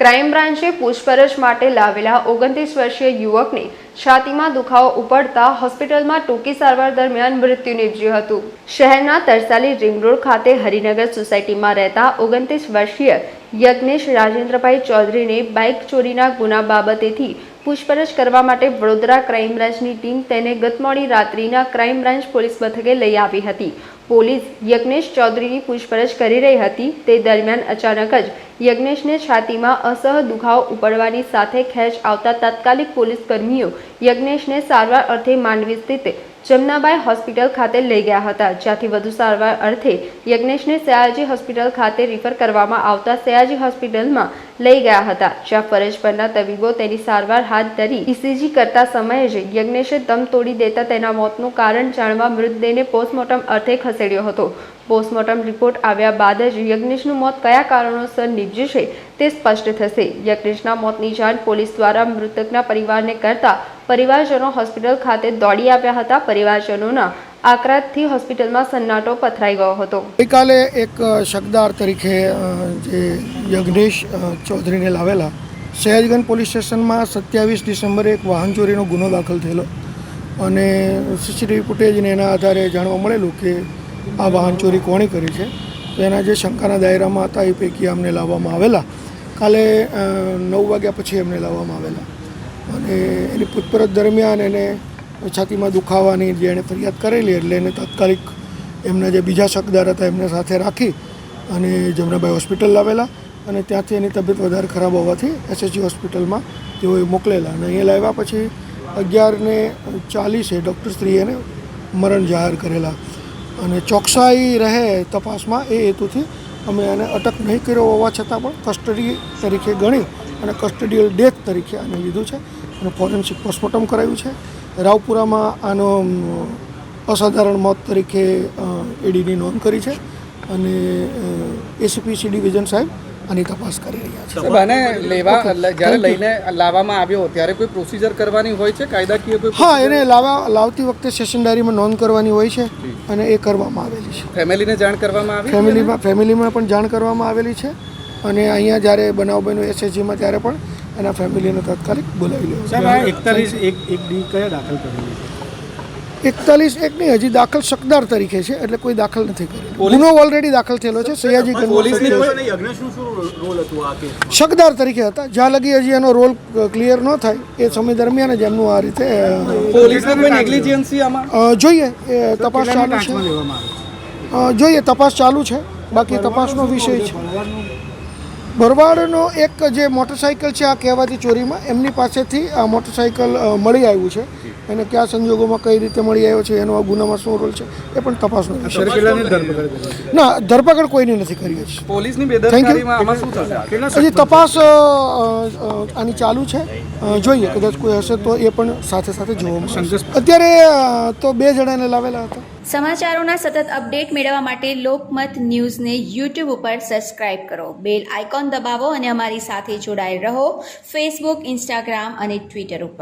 Crime બ્રાન્ચે પૂછપરછ માટે લાવેલા ઓગણત્રીસ વર્ષીય યુવકને છાતીમાં દુખાવો ઉપડતા હોસ્પિટલમાં ટૂંકી સારવાર દરમિયાન મૃત્યુ નીપજ્યું હતું. શહેરના તરસાલી રિંગ રોડ ખાતે હરિનગર સોસાયટીમાં રહેતા ઓગણત્રીસ વર્ષીય યજ્ઞેશ રાજેન્દ્રભાઈ ચૌધરીને બાઇક ચોરીના ગુના બાબતેથી પૂછપરછ કરવા માટે વડોદરા ક્રાઇમ બ્રાન્ચની ટીમ તેને ગત મોડી રાત્રિના ક્રાઇમ બ્રાન્ચ પોલીસ મથકે લઈ આવી હતી. પોલીસ યજ્ઞેશ ચૌધરીની પૂછપરછ કરી રહી હતી. તે દરમિયાન અચાનક જ યજ્ઞેશને છાતીમાં અસહ દુખાવો ઉપડવાની સાથે ખેંચ આવતા તાત્કાલિક પોલીસ કર્મીઓ યજ્ઞેશને સારવાર અર્થે માંડવી સ્થિત જમનાબાઈ હોસ્પિટલ ખાતે લઈ ગયા હતા. જ્યાંથી વધુ સારવાર અર્થે યજ્ઞેશને સયાજી હોસ્પિટલ ખાતે રિફર કરવામાં આવતા સયાજી હોસ્પિટલમાં લઈ ગયા હતા. જ્યાં ફરજ પરના તબીબો તેની સારવાર હાથ ધરી ઇસીજી કરતા સમયે જ યજ્ઞેશે દમ તોડી દેતા તેના મોતનું કારણ જાણવા મૃતદેહને પોસ્ટમોર્ટમ અર્થે ખસેડ્યો હતો. પોસ્ટમોર્ટમ રિપોર્ટ આવ્યા બાદ જ યજ્ઞેશનું મોત કયા કારણોસર નીપજ્યું છે તે સ્પષ્ટ થશે. યજ્ઞેશના મોતની જાણ પોલીસ દ્વારા મૃતકના પરિવારને કરતા પરિવારજનો હોસ્પિટલ ખાતે દોડી આવ્યા હતા. પરિવારજનોના આક્રાંતથી હોસ્પિટલમાં સન્નાટો પથરાઈ ગયો હતો. ગઈકાલે એક શકદાર તરીકે જે યજ્ઞેશ ચૌધરીને લાવેલા, સયાજગંજ પોલીસ સ્ટેશનમાં સત્યાવીસ ડિસેમ્બરે એક વાહન ચોરીનો ગુનો દાખલ થયેલો. અને સીસીટીવી ફૂટેજને એના આધારે જાણવા મળેલું કે આ વાહન ચોરી કોણે કરી છે. તો એના જે શંકાના દાયરામાં હતા એ પૈકી અમને લાવવામાં આવેલા. કાલે નવ વાગ્યા પછી એમને લાવવામાં આવેલા. અને એની પૂછપરછ દરમિયાન એને છાતીમાં દુખાવાની જે એણે ફરિયાદ કરેલી એટલે એને તાત્કાલિક એમના જે બીજા શકદાર હતા એમને સાથે રાખી અને જમનાભાઈ હોસ્પિટલ લાવેલા અને ત્યાંથી એની તબિયત વધારે ખરાબ હોવાથી એસએચજી હોસ્પિટલમાં તેઓએ મોકલેલા અને અહીંયા લાવ્યા પછી અગિયારને ચાલીસે ડૉક્ટરશ્રીએ એને મરણ જાહેર કરેલા. અને ચોકસાઈ રહે તપાસમાં એ હેતુથી અમે એને અટક નહીં કર્યો હોવા છતાં પણ કસ્ટડી તરીકે ગણી અને કસ્ટડીયલ ડેથ તરીકે આને લીધું છે અને ફોરેન્સિક પોસ્ટમોર્ટમ કરાયું છે. રાવપુરામાં આનો અસાધારણ મોત તરીકે એડીની નોંધ કરી છે અને એસીપી સી ડિવિઝન સાહેબ આની તપાસ કરી રહ્યા છે. અને લેવા જ્યારે લઈને લાવવામાં આવ્યો ત્યારે કોઈ પ્રોસિજર કરવાની હોય છે? કાયદાકીય કોઈ હા એને લાવવા લાવતી વખતે સેશન ડાયરીમાં નોંધ કરવાની હોય છે અને એ કરવામાં આવેલી છે. ફેમિલીને જાણ કરવામાં આવી ફેમિલીમાં ફેમિલીમાં પણ જાણ કરવામાં આવેલી છે અને અહીંયા જ્યારે બનાવ બન્યો એસએચજીમાં ત્યારે પણ એના ફેમિલીને તાત્કાલિક બોલાવી લેવું એકતાલીસ એક એક ડી કયા દાખલ કરેલી છે? એકતાલીસ એક નહીં હજી દાખલ શકદાર તરીકે છે એટલે કોઈ દાખલ નથી કર્યો ગુનો ઓલરેડી દાખલ થયેલો છે સયાજી શકદાર તરીકે હતા જ્યાં લગી હજી એનો રોલ ક્લિયર ન થાય એ સમય દરમિયાન જ એમનું આ રીતે જોઈએ તપાસ ચાલુ છે. જોઈએ તપાસ ચાલુ છે બાકી તપાસનો વિષય છે. ભરવાડનો એક જે મોટરસાઇકલ છે આ કહેવાતી ચોરીમાં, એમની પાસેથી આ મોટરસાઇકલ મળી આવ્યું છે. અને કયા સંજોગોમાં કઈ રીતે મળી આવ્યો છે એનો આ ગુનામાં શું રોલ છે એ પણ તપાસનો છે. ના ધરપકડ કોઈની નથી કરી હજી. પોલીસની બેદરકારીમાં આમાં શું હજી તપાસ આની ચાલુ છે. જોઈએ કદાચ કોઈ હશે તો એ પણ સાથે સાથે જોવા મળશે. અત્યારે તો બે જણાને લાવેલા હતા. સમાચારોના સતત અપડેટ મેળવવા માટે લોકમત ન્યૂઝને યુટ્યુબ ઉપર સબસ્ક્રાઇબ કરો. બેલ આઇકોન દબાવો અને અમારી સાથે જોડાયેલ રહો. ફેસબુક ઇન્સ્ટાગ્રામ અને ટ્વિટર ઉપર.